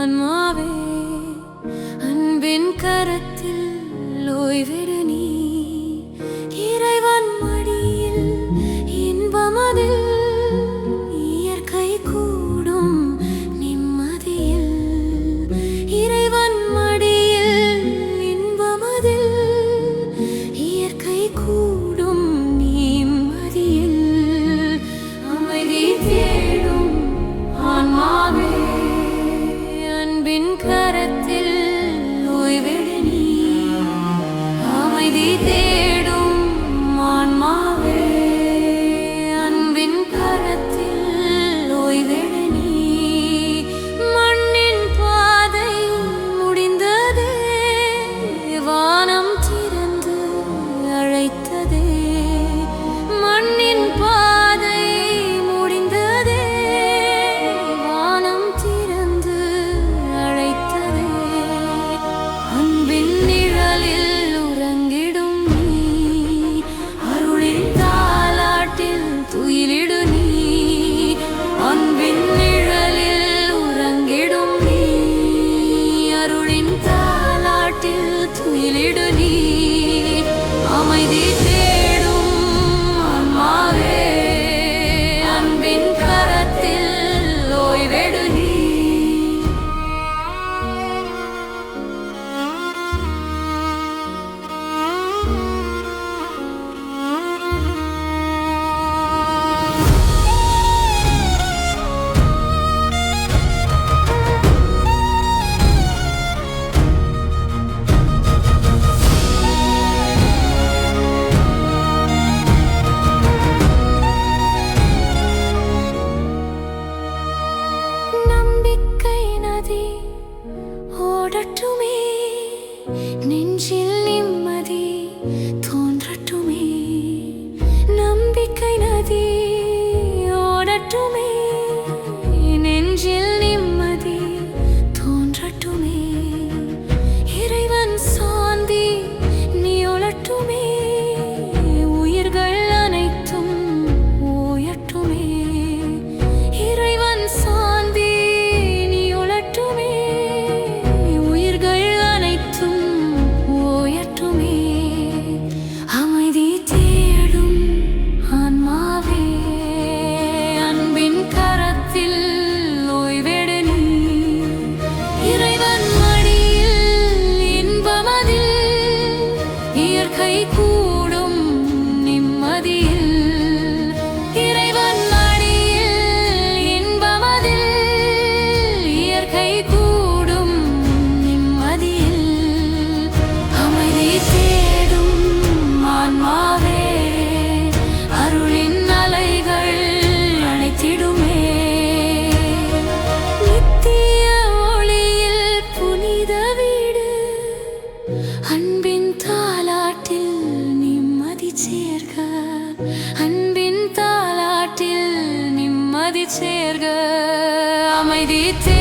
ஆன்மாவே அன்பின் கரத்தில் ஓய்விடு நீ. விடு நீ. அமைதி தே Hier kan ik. די צירגע, אַ מיי די